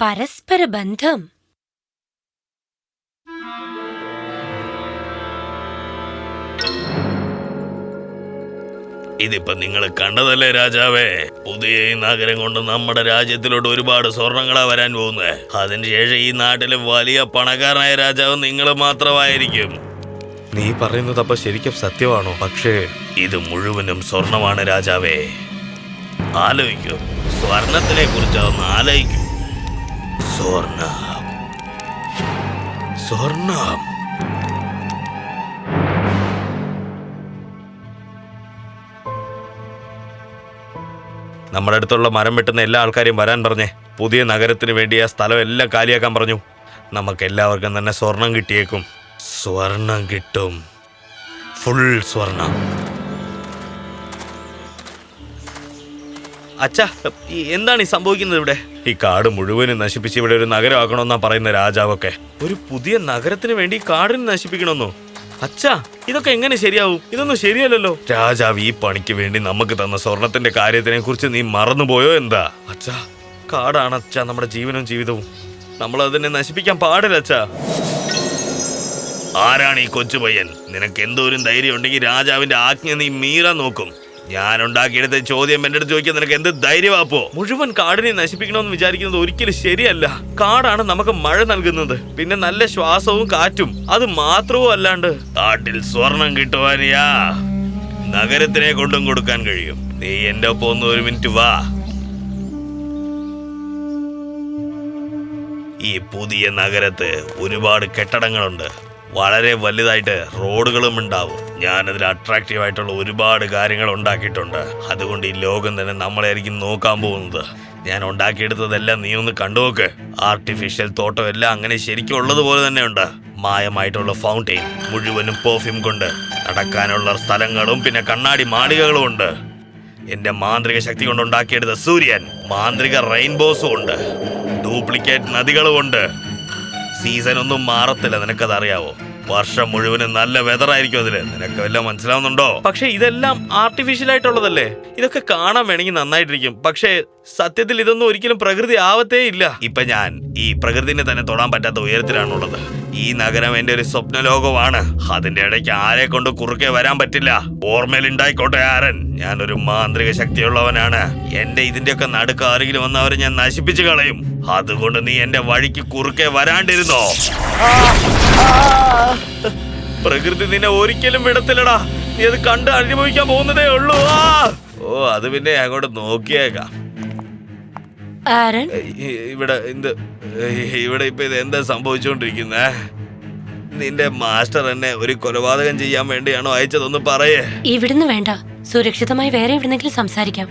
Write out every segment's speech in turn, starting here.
പരസ്പര ബന്ധം. ഇതിപ്പോ നിങ്ങൾ കണ്ടതല്ലേ രാജാവേ? പുതിയ ഈ നഗരം കൊണ്ട് നമ്മുടെ രാജ്യത്തിലോട്ട് ഒരുപാട് സ്വർണങ്ങളാ വരാൻ പോകുന്നത്. അതിനുശേഷം ഈ നാട്ടിലെ വലിയ പണക്കാരനായ രാജാവ് നിങ്ങൾ മാത്രമായിരിക്കും. നീ പറയുന്നത് അപ്പൊ ശരിക്കും സത്യമാണോ? പക്ഷേ ഇത് മുഴുവനും സ്വർണമാണ് രാജാവേ. ആലോചിക്കൂ. സ്വർണത്തിനെ കുറിച്ച് ഒന്ന് ആലോചിക്കൂ. സ്വർണം. സ്വർണം. നമ്മുടെ അടുത്തുള്ള മരം വെട്ടുന്ന എല്ലാ ആൾക്കാരെയും വരാൻ പറഞ്ഞേ പുതിയ നഗരത്തിന് വേണ്ടി ആ സ്ഥലം എല്ലാം കാലിയാക്കാൻ പറഞ്ഞു. നമുക്ക് എല്ലാവർക്കും തന്നെ സ്വർണം കിട്ടിയേക്കും. സ്വർണം കിട്ടും. ഫുൾ സ്വർണം. അച്ഛാ എന്താണ് ഈ സംഭവിക്കുന്നത് ഇവിടെ? ഈ കാട് മുഴുവനും നശിപ്പിച്ച് ഇവിടെ ഒരു നഗരമാക്കണമെന്നാ പറയുന്ന രാജാവൊക്കെ. ഒരു പുതിയ നഗരത്തിന് വേണ്ടി കാടിനെ നശിപ്പിക്കണമെന്നോ? അച്ഛാ ഇതൊക്കെ എങ്ങനെ ശരിയാവും? ഇതൊന്നും ശരിയല്ലല്ലോ. രാജാവ് ഈ പണിക്ക് വേണ്ടി നമുക്ക് തന്ന സ്വർണത്തിന്റെ കാര്യത്തിനെ കുറിച്ച് നീ മറന്നുപോയോ എന്താ? അച്ഛാ കാടാണ് അച്ഛാ നമ്മുടെ ജീവനും ജീവിതവും. നമ്മൾ അതിനെ നശിപ്പിക്കാൻ പാടില്ല അച്ഛാ. ആരാണ് ഈ കൊച്ചു പയ്യൻ നിനക്ക് എന്തോരും ധൈര്യം ഉണ്ടെങ്കിൽ രാജാവിന്റെ ആജ്ഞ നീ മീറാൻ നോക്കും. ഞാൻ ഉണ്ടാക്കിയെടുത്ത ചോദ്യം എന്റെ അടുത്ത് ചോദിക്കാൻ നിനക്ക് എന്ത് ധൈര്യമാപ്പോ മുഴുവൻ കാടിനെ നശിപ്പിക്കണമെന്ന് വിചാരിക്കുന്നത് ഒരിക്കലും ശരിയല്ല. കാടാണ് നമുക്ക് മഴ നൽകുന്നത്. പിന്നെ നല്ല ശ്വാസവും കാറ്റും. അത് മാത്രവും അല്ലാണ്ട് കാട്ടിൽ സ്വർണം കിട്ടുവാനിയാ നഗരത്തിനെ കൊണ്ടും കൊടുക്കാൻ കഴിയും. നീ എന്റെ ഒപ്പം ഒന്ന് ഒരു മിനിറ്റ് വാ. ഈ പുതിയ നഗരത്ത് ഒരുപാട് കെട്ടിടങ്ങളുണ്ട്. വളരെ വലുതായിട്ട് റോഡുകളും ഉണ്ടാവും. അതിൽ അട്രാക്റ്റീവ് ആയിട്ടുള്ള ഒരുപാട് കാര്യങ്ങൾ ഉണ്ടാക്കിയിട്ടുണ്ട്. അതുകൊണ്ട് ഈ ലോകം തന്നെ നമ്മളായിരിക്കും നോക്കാൻ പോകുന്നത്. ഞാൻ ഉണ്ടാക്കിയെടുത്തതെല്ലാം നീ ഒന്ന് കണ്ടുനോക്ക്. ആർട്ടിഫിഷ്യൽ തോട്ടം എല്ലാം അങ്ങനെ ശരിക്കും ഉള്ളതുപോലെ തന്നെയുണ്ട്. മായമായിട്ടുള്ള ഫൗണ്ടെയിൻ മുഴുവനും പെർഫ്യൂം കൊണ്ട് നടക്കാനുള്ള സ്ഥലങ്ങളും പിന്നെ കണ്ണാടി മാളികകളും ഉണ്ട്. എന്റെ മാന്ത്രിക ശക്തി കൊണ്ട് ഉണ്ടാക്കിയെടുത്ത സൂര്യൻ മാന്ത്രിക റെയിൻബോസും ഉണ്ട്. ഡ്യൂപ്ലിക്കേറ്റ് നദികളും ഉണ്ട്. സീസൺ ഒന്നും മാറത്തില്ല. നിനക്കത് അറിയാവോ വർഷം മുഴുവനും നല്ല വെതർ ആയിരിക്കും അതിൽ. നിനക്ക് വല്ല മനസ്സിലാവുന്നുണ്ടോ? പക്ഷെ ഇതെല്ലാം ആർട്ടിഫിഷ്യൽ ആയിട്ടുള്ളതല്ലേ? ഇതൊക്കെ കാണാൻ വേണമെങ്കിൽ നന്നായിട്ടിരിക്കും. പക്ഷേ സത്യത്തിൽ ഇതൊന്നും ഒരിക്കലും പ്രകൃതി ആവത്തേ ഇല്ല ഇപ്പൊ ഞാൻ ഈ പ്രകൃതിനെ തന്നെ തൊടാൻ പറ്റാത്ത ഉയരത്തിലാണുള്ളത്. ഈ നഗരം എന്റെ ഒരു സ്വപ്ന ലോകമാണ് അതിന്റെ ഇടയ്ക്ക് ആരെ കൊണ്ട് കുറുക്കെ വരാൻ പറ്റില്ല. ഓർമ്മയിൽ ഉണ്ടായിക്കോട്ടെ ആരൻ. ഒരു മാന്ത്രിക ശക്തിയുള്ളവനാണ്. എന്റെ ഇതിന്റെയൊക്കെ നടുക്ക് ആരെങ്കിലും വന്നവരെ ഞാൻ നശിപ്പിച്ചു കളയും. അതുകൊണ്ട് നീ എന്റെ വഴിക്ക് കുറുക്കെ വരാണ്ടിരുന്നോ? പ്രകൃതി നിന്നെ ഒരിക്കലും വിടത്തില്ലടാ. നീ അത് കണ്ട് അനുഭവിക്കാൻ പോകുന്നതേ ഉള്ളൂ. ഓ അത് പിന്നെ അങ്ങോട്ട് നോക്കിയേക്കാം. ഇവിടെ എന്ത് ഇവിടെ ഇപ്പൊ ഇത് എന്താ സംഭവിച്ചുകൊണ്ടിരിക്കുന്നേ നിന്റെ മാസ്റ്റർ എന്നെ ഒരു കൊലപാതകം ചെയ്യാൻ വേണ്ടിയാണോ അയച്ചതൊന്ന് പറയേ. ഇവിടുന്ന് വേണ്ട. സുരക്ഷിതമായി വേറെ എവിടെന്നെങ്കിലും സംസാരിക്കാം.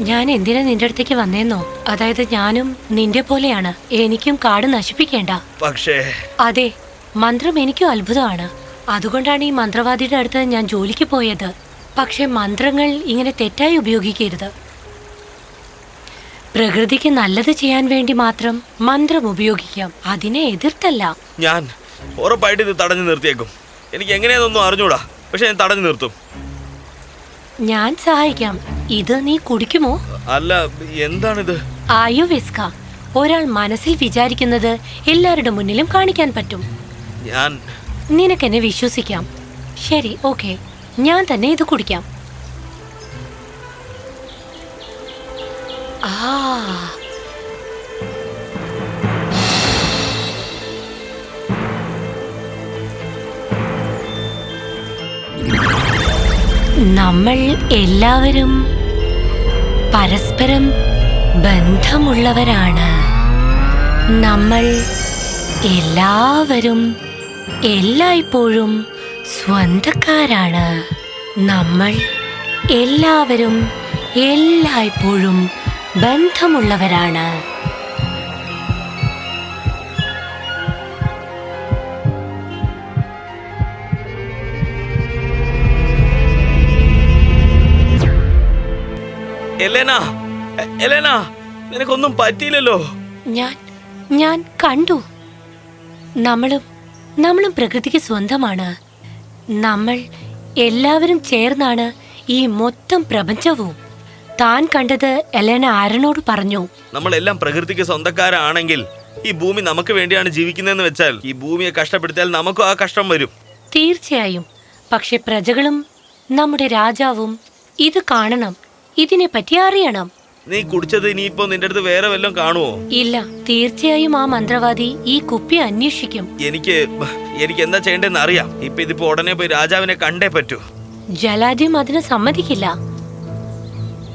ഞാൻ എന്തിനാ നിന്റെ അടുത്തേക്ക് വന്നേന്നോ? അതായത് ഞാനും നിന്റെ പോലെയാണ്. എനിക്കും കാട് നശിപ്പിക്കേണ്ട. പക്ഷേ അതെ മന്ത്രം എനിക്കും അത്ഭുതമാണ്. അതുകൊണ്ടാണ് ഈ മന്ത്രവാദിയുടെ അടുത്ത് ഞാൻ ജോലിക്ക് പോയത്. പക്ഷെ മന്ത്രങ്ങൾ ഇങ്ങനെ തെറ്റായി ഉപയോഗിക്കരുത്. പ്രകൃതിക്ക് നല്ലത് ചെയ്യാൻ വേണ്ടി മാത്രം മന്ത്രം ഉപയോഗിക്കാം. അതിനെ എതിർത്തല്ല. ഞാൻ ഉറപ്പായിട്ട് ഇത് തടഞ്ഞു നിർത്തിയേക്കും. എനിക്ക് എങ്ങനെയാണെന്നൊന്നും അറിഞ്ഞൂടാ. പക്ഷെ ഞാൻ തടഞ്ഞു നിർത്തും. ഞാൻ സഹായിക്കാം. ഇത് നീ കുടിക്കുമോ? അല്ല എന്താണിത്? ആയുവിസ്ക ഒരാൾ മനസ്സിൽ വിചാരിക്കുന്നത് എല്ലാവരുടെ മുന്നിലും കാണിക്കാൻ പറ്റും. ഞാൻ നിനക്കെന്നെ വിശ്വസിക്കാം. ശരി ഓക്കെ. ഞാൻ തന്നെ ഇത് കുടിക്കാം. ആ നമ്മൾ എല്ലാവരും പരസ്പരം ബന്ധമുള്ളവരാണ്. നമ്മൾ എല്ലാവരും എല്ലായ്പ്പോഴും സ്വന്തക്കാരാണ്. നമ്മൾ എല്ലാവരും എല്ലായ്പ്പോഴും ബന്ധമുള്ളവരാണ്. എലേന എലേന നിനക്കൊന്നും പറ്റിയില്ലല്ലോ. ഞാൻ ഞാൻ കണ്ടു. നമ്മളും നമ്മളും പ്രകൃതിക്ക് സ്വന്തമാണ്. നമ്മൾ എല്ലാവരും ചേർന്നാണ് ഈ മൊത്തം പ്രപഞ്ചവും. താൻ കണ്ടത് എലേന ആരനോട് പറഞ്ഞു. നമ്മളെല്ലാം പ്രകൃതിക്ക് സ്വന്തക്കാരാണെങ്കിൽ ഈ ഭൂമി നമുക്ക് വേണ്ടിയാണ് ജീവിക്കുന്നതെന്ന് വെച്ചാൽ ഈ ഭൂമിയെ കഷ്ടപ്പെടുത്തിയാൽ നമുക്കും ആ കഷ്ടം വരും. തീർച്ചയായും. പക്ഷെ പ്രജകളും നമ്മുടെ രാജാവും ഇത് കാണണം. ഇതിനെപ്പറ്റി അറിയണം. നീ കുടിച്ചത് ഇനിയിപ്പോ നിന്റെ അടുത്ത് വേറെ വല്ലതും കാണുമോ ഇല്ല തീർച്ചയായും ആ മന്ത്രവാദി ഈ കുപ്പി അന്വേഷിക്കും. എനിക്ക് എനിക്ക് എന്താ ചെയ്യേണ്ടതെന്ന് അറിയാം. ഇപ്പൊ ഇതിപ്പോ ഉടനെ പോയി രാജാവിനെ കണ്ടേ പറ്റൂ. ജലാദ്യം അതിന് സമ്മതിക്കില്ല.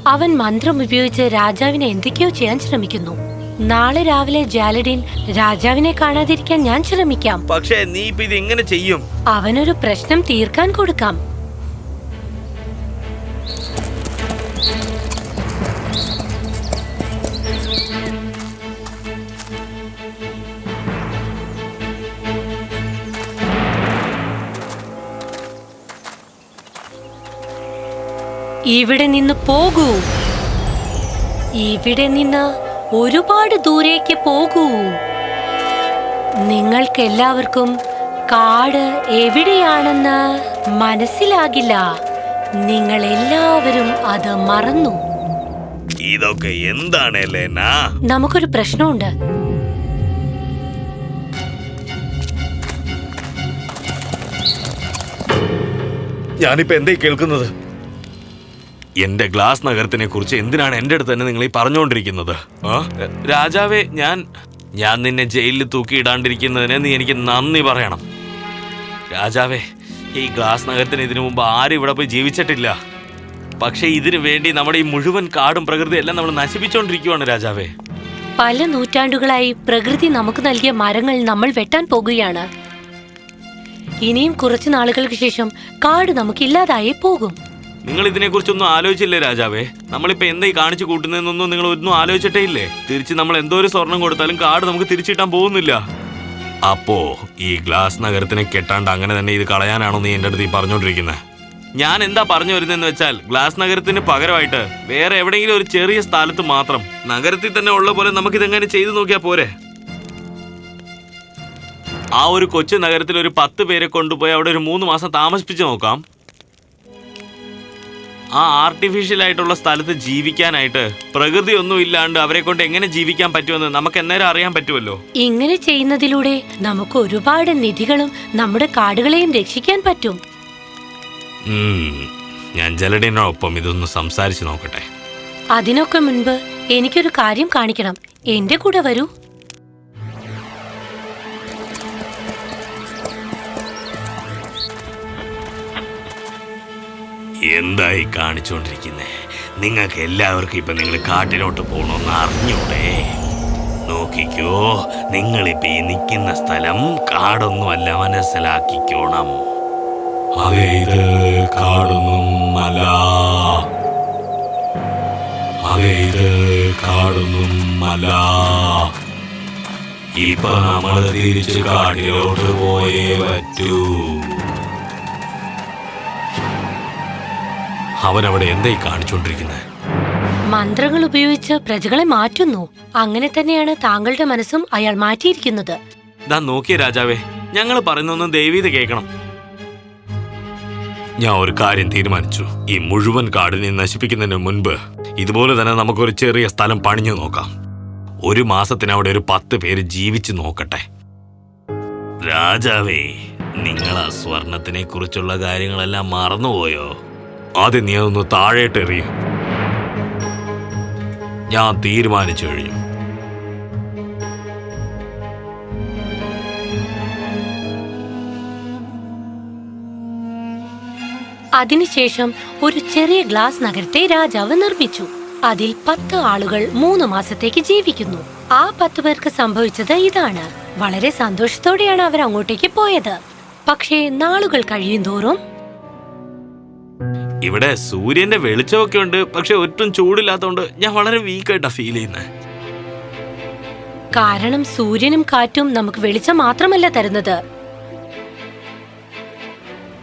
അവൻ മന്ത്രം ഉപയോഗിച്ച് രാജാവിനെ എന്തൊക്കെയോ ചെയ്യാൻ ശ്രമിക്കുന്നു. നാളെ രാവിലെ ജാലഡിൻ രാജാവിനെ കാണാതിരിക്കാൻ ഞാൻ ശ്രമിക്കാം. പക്ഷേ നീ ഇപ്പൊ ഇത് എങ്ങനെ ചെയ്യും? അവനൊരു പ്രശ്നം തീർക്കാൻ കൊടുക്കാം. ഇവിടെ നിന്ന് പോകൂ. ഇവിടെ നിന്ന് ഒരുപാട് ദൂരേക്ക് പോകൂ. നിങ്ങൾക്കെല്ലാവർക്കും കാട് എവിടെയാണെന്ന് മനസ്സിലാകില്ല. നിങ്ങൾ എല്ലാവരും അത് മറന്നു. ഇതൊക്കെ എന്താണ് നമുക്കൊരു പ്രശ്നമുണ്ട്. ഞാനിപ്പോ എന്തേ കേൾക്കുന്നത്? എന്റെ ഗ്ലാസ് നഗരത്തിനെ കുറിച്ച് എന്തിനാണ് എന്റെ അടുത്ത് തന്നെ നിങ്ങൾ ഈ പറഞ്ഞുകൊണ്ടിരിക്കുന്നത്? രാജാവേ ഞാൻ ഞാൻ നിന്നെ ജയിലിൽ തൂക്കിയിടാണ്ടിരിക്കുന്നതിന് നീ എനിക്ക് നന്ദി പറയണം. രാജാവേ ഈ ഗ്ലാസ് നഗരത്തിന് ഇതിനു മുമ്പ് ആരും ഇവിടെ പോയി ജീവിച്ചിട്ടില്ല. പക്ഷേ ഇതിനു വേണ്ടി നമ്മുടെ ഈ മുഴുവൻ കാടും പ്രകൃതി എല്ലാം നമ്മൾ നശിപ്പിച്ചുകൊണ്ടിരിക്കുവാണ് രാജാവേ. പല നൂറ്റാണ്ടുകളായി പ്രകൃതി നമുക്ക് നൽകിയ മരങ്ങൾ നമ്മൾ വെട്ടാൻ പോകുകയാണ്. ഇനിയും കുറച്ചു നാളുകൾക്ക് ശേഷം കാട് നമുക്ക് ഇല്ലാതായി പോകും. നിങ്ങൾ ഇതിനെക്കുറിച്ചൊന്നും ആലോചിച്ചില്ലേ രാജാവേ? നമ്മളിപ്പോ എന്തായി കാണിച്ചു കൂട്ടുന്നതെന്നൊന്നും നിങ്ങൾ ഒന്നും ആലോചിച്ചിട്ടേ ഇല്ലേ തിരിച്ച് നമ്മൾ എന്തോ ഒരു സ്വർണം കൊടുത്താലും കാർഡ് നമുക്ക് തിരിച്ചിട്ടാൻ പോകുന്നില്ല. അപ്പോ ഈ ഗ്ലാസ് നഗരത്തിനെ കെട്ടാണ്ട് അങ്ങനെ തന്നെ ഇത് കളയാനാണോ നീ എന്റെ അടുത്ത് ഈ പറഞ്ഞോണ്ടിരിക്കുന്നത് ഞാൻ എന്താ പറഞ്ഞു വരുന്നതെന്ന് വെച്ചാൽ ഗ്ലാസ് നഗരത്തിന് പകരമായിട്ട് വേറെ എവിടെയെങ്കിലും ഒരു ചെറിയ സ്ഥലത്ത് മാത്രം നഗരത്തിൽ തന്നെ ഉള്ള പോലെ നമുക്ക് ഇതെങ്ങനെ ചെയ്തു നോക്കിയാൽ പോരെ? ആ ഒരു കൊച്ചു നഗരത്തിൽ ഒരു പത്ത് പേരെ കൊണ്ടുപോയി അവിടെ ഒരു മൂന്ന് മാസം താമസിപ്പിച്ച് നോക്കാം. ആ ആർട്ടിഫിഷ്യൽ ആയിട്ടുള്ള സ്ഥലത്ത് ജീവിക്കാനായിട്ട് പ്രകൃതി ഒന്നും ഇല്ലാണ്ട് അവരെ കൊണ്ട് എങ്ങനെ ജീവിക്കാൻ പറ്റുമെന്ന് നമുക്ക് എന്നേരം അറിയാൻ പറ്റുമല്ലോ? ഇങ്ങനെ ചെയ്യുന്നതിലൂടെ നമുക്ക് ഒരുപാട് നിധികളും നമ്മുടെ കാടുകളെയും രക്ഷിക്കാൻ പറ്റും. ഞാൻ ജലഡിനോടൊപ്പം ഇതൊന്ന് സംസാരിച്ചു നോക്കട്ടെ. അതിനൊക്കെ മുൻപ് എനിക്കൊരു കാര്യം കാണിക്കണം. എന്റെ കൂടെ വരൂ. എന്തായി കാണിച്ചുകൊണ്ടിരിക്കുന്നേ നിങ്ങൾക്ക് എല്ലാവർക്കും ഇപ്പൊ നിങ്ങൾ കാട്ടിലോട്ട് പോകണമെന്ന് അറിഞ്ഞൂടെ? നോക്കിക്കോ നിങ്ങളിപ്പോ ഈ നിൽക്കുന്ന സ്ഥലം കാടൊന്നുമല്ല മനസ്സിലാക്കിക്കോണം. അതെ ഇത് കാടൊന്നും അല്ല. അതെ ഇത് കാടൊന്നും അല്ല. ഇപ്പൊ നമ്മൾ തിരിച്ച് കാട്ടിലോട്ട് പോയേ പറ്റൂ. അവൻ അവിടെ എന്തായി കാണിച്ചുകൊണ്ടിരിക്കുന്നത് മന്ത്രങ്ങൾ ഉപയോഗിച്ച് പ്രജകളെ മാറ്റുന്നു. അങ്ങനെ തന്നെയാണ് താങ്കളുടെ മനസ്സും അയാൾ മാറ്റിയിരിക്കുന്നത്. ദാ നോക്കിയ രാജാവേ ഞങ്ങൾ പറയുന്നൊന്നും ദൈവീത കേൾക്കണം. ഞാൻ ഒരു കാര്യം തീരുമാനിച്ചു. ഈ മുഴുവൻ കാടിനെ നശിപ്പിക്കുന്നതിന് മുൻപ് ഇതുപോലെ തന്നെ നമുക്കൊരു ചെറിയ സ്ഥലം പണിഞ്ഞു നോക്കാം. ഒരു മാസത്തിന് അവിടെ ഒരു പത്ത് പേര് ജീവിച്ചു നോക്കട്ടെ. രാജാവേ നിങ്ങൾ ആ സ്വർണത്തിനെ കുറിച്ചുള്ള കാര്യങ്ങളെല്ലാം മറന്നുപോയോ? ആദ്യം നീ അതൊന്ന് താഴേട്ട് എറിയും. ഞാൻ തീരുമാനിച്ചു കഴിഞ്ഞു. അതിനുശേഷം ഒരു ചെറിയ ഗ്ലാസ് നഗരത്തെ രാജാവ് നിർമ്മിച്ചു. അതിൽ പത്ത് ആളുകൾ മൂന്ന് മാസത്തേക്ക് ജീവിക്കുന്നു. ആ പത്ത് പേർക്ക് സംഭവിച്ചത് ഇതാണ്. വളരെ സന്തോഷത്തോടെയാണ് അവർ അങ്ങോട്ടേക്ക് പോയത്. പക്ഷേ നാളുകൾ കഴിയും തോറും ഇവിടെ സൂര്യന്റെ വെളിച്ചമൊക്കെ ഉണ്ട് പക്ഷെ ഒട്ടും ചൂടില്ലാത്തോണ്ട് ഞാൻ വളരെ വീക്കായിട്ടാ ഫീൽ ചെയ്യുന്നത് കാരണം സൂര്യനും കാറ്റും നമുക്ക് വെളിച്ചം മാത്രമല്ല തരുന്നത്.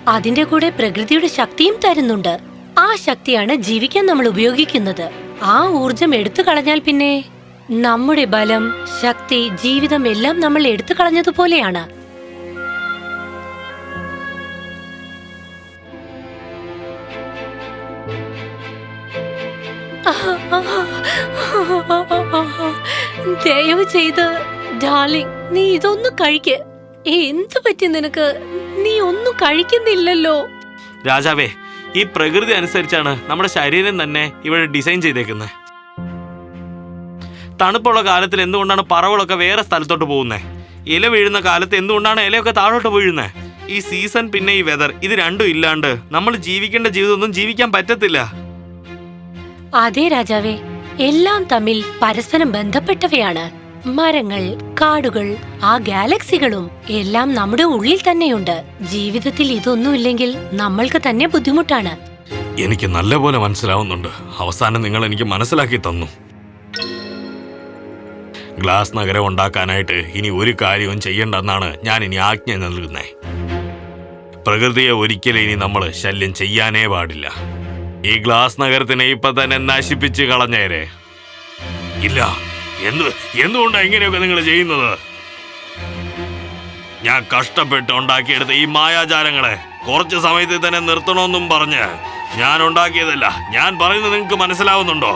അതിന്റെ കൂടെ പ്രകൃതിയുടെ ശക്തിയും തരുന്നുണ്ട്. ആ ശക്തിയാണ് ജീവിക്കാൻ നമ്മൾ ഉപയോഗിക്കുന്നത്. ആ ഊർജം എടുത്തു കളഞ്ഞാൽ പിന്നെ നമ്മുടെ ബലം ശക്തി ജീവിതം എല്ലാം നമ്മൾ എടുത്തു കളഞ്ഞതുപോലെയാണ്. ദയവ് ചെയ്ത് ഡാർലിംഗ് നീ ഇതൊന്നും കഴിക്ക്. എന്തു പറ്റി നിനക്ക്? നീ ഒന്നും കഴിക്കുന്നില്ലല്ലോ. രാജാവേ ഈ പ്രകൃതി അനുസരിച്ചാണ് നമ്മുടെ ശരീരം തന്നെ ഇവിടെ ഡിസൈൻ ചെയ്തേക്കുന്നത്. തണുപ്പുള്ള കാലത്തിൽ എന്തുകൊണ്ടാണ് പറവകളൊക്കെ വേറെ സ്ഥലത്തോട്ട് പോകുന്നത് ഇല വീഴുന്ന കാലത്ത് എന്തുകൊണ്ടാണ് ഇലയൊക്കെ താഴോട്ട് വീഴുന്നത് ഈ സീസൺ പിന്നെ ഈ വെതർ ഇത് രണ്ടും ഇല്ലാണ്ട് നമ്മൾ ജീവിക്കേണ്ട ജീവിതമൊന്നും ജീവിക്കാൻ പറ്റത്തില്ല. അതെ രാജാവേ എല്ലാം തമ്മിൽ പരസ്പരം ബന്ധപ്പെട്ടവയാണ്. മരങ്ങൾ കാടുകൾ ആ ഗാലക്സികളും എല്ലാം നമ്മുടെ ഉള്ളിൽ തന്നെയുണ്ട്. ജീവിതത്തിൽ ഇതൊന്നുമില്ലെങ്കിൽ നമ്മൾക്ക് തന്നെ ബുദ്ധിമുട്ടാണ്. എനിക്ക് നല്ലപോലെ മനസ്സിലാവുന്നുണ്ട്. അവസാനം നിങ്ങൾ എനിക്ക് മനസ്സിലാക്കി തന്നു. ഗ്ലാസ് നഗരം ഉണ്ടാക്കാനായിട്ട് ഇനി ഒരു കാര്യവും ചെയ്യണ്ടെന്നാണ് ഞാൻ ഇനി ആജ്ഞ നൽകുന്നത് പ്രകൃതിയെ ഒരിക്കലും ഇനി നമ്മൾ ശല്യം ചെയ്യാനേ പാടില്ല. ഈ ഗ്ലാസ് നഗരത്തിനെ ഇപ്പൊ തന്നെ നശിപ്പിച്ച് കളഞ്ഞേരെ. ഇല്ല എന്ത് എന്തുകൊണ്ടാണ് ഇങ്ങനെയൊക്കെ നിങ്ങൾ ചെയ്യുന്നത്? ഞാൻ കഷ്ടപ്പെട്ട് ഉണ്ടാക്കിയെടുത്ത ഈ മായാചാരങ്ങളെ കുറച്ച് സമയത്തിൽ തന്നെ നിർത്തണമെന്നും പറഞ്ഞ് ഞാൻ ഉണ്ടാക്കിയതല്ല. ഞാൻ പറയുന്നത് നിങ്ങൾക്ക് മനസ്സിലാവുന്നുണ്ടോ?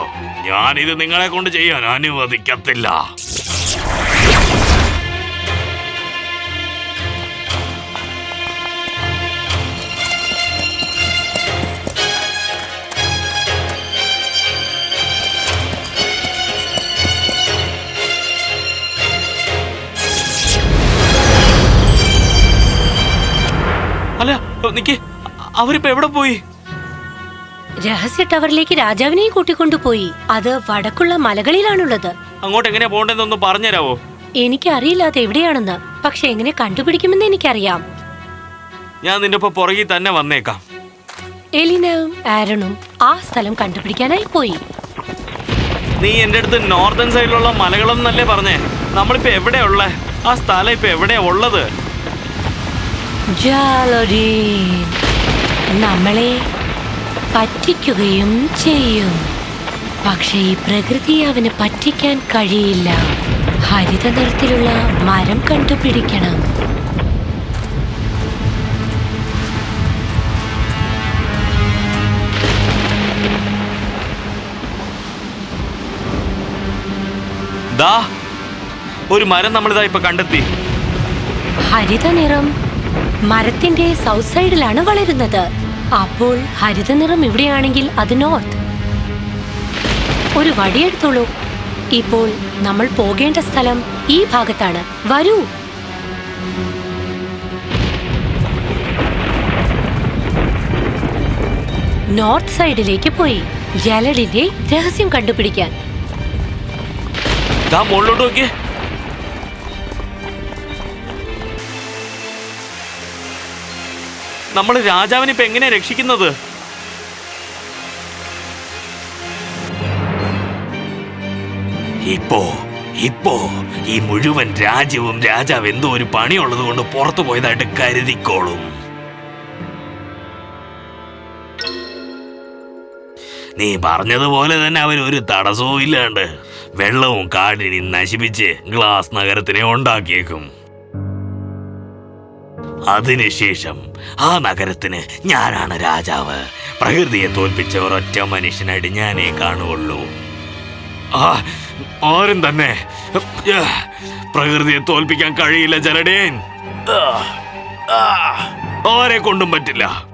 ഞാൻ ഇത് നിങ്ങളെ കൊണ്ട് ചെയ്യാൻ അനുവദിക്കത്തില്ല. അവരിപ്പോ എവിടെ പോയി? രഹസ്യ ടവറിലേക്ക് രാജാവിനെയും കൂട്ടിക്കൊണ്ടുപോയി. അത് വടക്കുള്ള മലകളിലാണുള്ളത്. അങ്ങോട്ട് എങ്ങനെയാ പോണ്ടെന്നൊന്ന് പറഞ്ഞുതരാവോ? എനിക്കറിയില്ല അത് എവിടെയാണെന്ന്. പക്ഷെ എങ്ങനെ കണ്ടുപിടിക്കുമെന്ന് എനിക്കറിയാം. ഞാൻ നിന്റെ ഒപ്പം പുറകിൽ തന്നെ വന്നേക്കാം. എലിനവും ആരണും ആ സ്ഥലം കണ്ടുപിടിക്കാനായി പോയി. നീ എന്റെ അടുത്ത് നോർത്തേൺ സൈഡിലുള്ള മലകളെന്നല്ലേ പറഞ്ഞേ? നമ്മളിപ്പോ എവിടെയാ ഉള്ളേ? ആ സ്ഥലം ഇപ്പൊ എവിടെയാ ഉള്ളത്? ജാലഡീൻ നമ്മളെ പറ്റിക്കുകയും ചെയ്യും. പക്ഷേ ഈ പ്രകൃതി അവന് പറ്റിക്കാൻ കഴിയില്ല. ഹരിത നിറത്തിലുള്ള മരം കണ്ടുപിടിക്കണം. ദാ ഒരു മരം നമ്മളിതാ ഇപ്പൊ കണ്ടെത്തി. ഹരിത നിറം മരത്തിന്റെ സൗത്ത് സൈഡിലാണ് വളരുന്നത്. അപ്പോൾ ഹരിതനിറം ഇവിടെയാണെങ്കിൽ അത് നോർത്ത് ഒരു വടിയെടുത്തോളൂ ഇപ്പോൾ നമ്മൾ പോകേണ്ട സ്ഥലം ഈ ഭാഗത്താണ്. വരൂ. നോർത്ത് സൈഡിലേക്ക് പോയി. ജലഡിന്റെ രഹസ്യം കണ്ടുപിടിക്കാൻ. നമ്മൾ രാജാവിനെ ഇപ്പൊ എങ്ങനെയാ രക്ഷിക്കുന്നത്? ഇപ്പോ ഇപ്പോ ഈ മുഴുവൻ രാജ്യവും രാജാവ് എന്തോ ഒരു പണിയുള്ളത് കൊണ്ട് പുറത്തു പോയതായിട്ട് കരുതിക്കോളും. നീ പറഞ്ഞതുപോലെ തന്നെ അവർ ഒരു തടസ്സവും ഇല്ലാണ്ട് വെള്ളവും കാടിനി നശിപ്പിച്ച് ഗ്ലാസ് നഗരത്തിനെ ഉണ്ടാക്കിയേക്കും. അതിനുശേഷം ആ നഗരത്തിന് ഞാനാണ് രാജാവ്. പ്രകൃതിയെ തോൽപ്പിച്ച ഒരൊറ്റ മനുഷ്യനായിട്ട് ഞാനേ കാണുകയുള്ളൂ. ആ ആരും തന്നെ. പ്രകൃതിയെ തോൽപ്പിക്കാൻ കഴിയില്ല ജലഡേൻ ആരെ കൊണ്ടും പറ്റില്ല.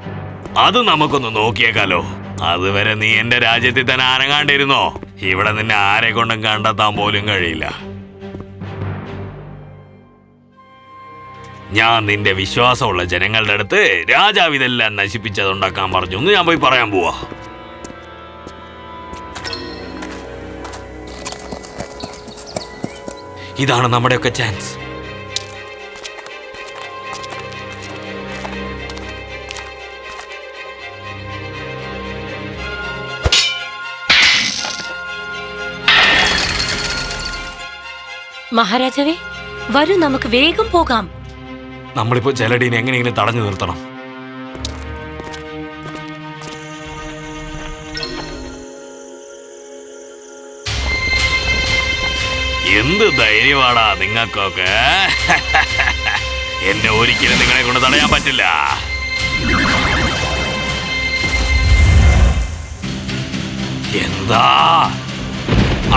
അത് നമുക്കൊന്ന് നോക്കിയേക്കാലോ. അതുവരെ നീ എന്റെ രാജ്യത്തിൽ തന്നെ അനങ്ങാണ്ടിരുന്നോ ഇവിടെ നിന്നെ ആരെ കൊണ്ടും കണ്ടെത്താൻ പോലും കഴിയില്ല. ഞാൻ നിന്റെ വിശ്വാസമുള്ള ജനങ്ങളുടെ അടുത്ത് രാജാവ് ഇതെല്ലാം നശിപ്പിച്ചതുണ്ടാക്കാൻ പറഞ്ഞു. എന്ന് ഞാൻ പോയി പറയാൻ പോവാ. ഇതാണ് നമ്മുടെയൊക്കെ ചാൻസ് മഹാരാജാവേ വരൂ നമുക്ക് വേഗം പോകാം. നമ്മളിപ്പോ ചെലടീനെ എങ്ങനെയെങ്കിലും തടഞ്ഞു നിർത്തണം. എന്ത് ധൈര്യമാടാ നിങ്ങൾക്കൊക്കെ? എന്നെ ഒരിക്കലും നിങ്ങളെ കൊണ്ട് തടയാൻ പറ്റില്ല. എന്താ?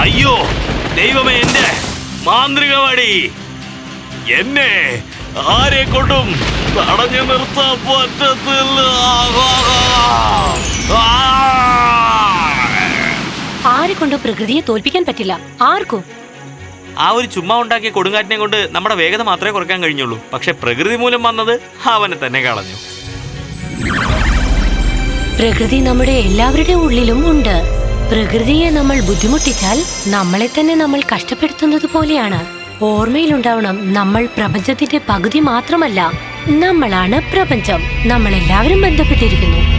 അയ്യോ ദൈവമേ എന്റെ മാന്ത്രികവാടി. എന്നെ ആരെ കൊണ്ടും തടഞ്ഞു നിർത്താൻ പറ്റത്തില്ല. ആരെ കൊണ്ടും പ്രകൃതിയെ തോൽപ്പിക്കാൻ പറ്റില്ല. ആർക്കും? ആ ഒരു ചുമ്മാ ഉണ്ടാക്കിയ കൊടുങ്കാറ്റിനെ കൊണ്ട് നമ്മുടെ വേഗത മാത്രമേ കുറയ്ക്കാൻ കഴിഞ്ഞുള്ളൂ. പക്ഷെ പ്രകൃതി മൂലം വന്നത് അവനെ തന്നെ കളഞ്ഞു. പ്രകൃതി നമ്മുടെ എല്ലാവരുടെ ഉള്ളിലും ഉണ്ട്. പ്രകൃതിയെ നമ്മൾ ബുദ്ധിമുട്ടിച്ചാൽ നമ്മളെ തന്നെ നമ്മൾ കഷ്ടപ്പെടുത്തുന്നത് പോലെയാണ്. ഓർമ്മയിലുണ്ടാവണം നമ്മൾ പ്രപഞ്ചത്തിന്റെ പകുതി മാത്രമല്ല. നമ്മളാണ് പ്രപഞ്ചം. നമ്മളെല്ലാവരും ബന്ധപ്പെട്ടിരിക്കുന്നു.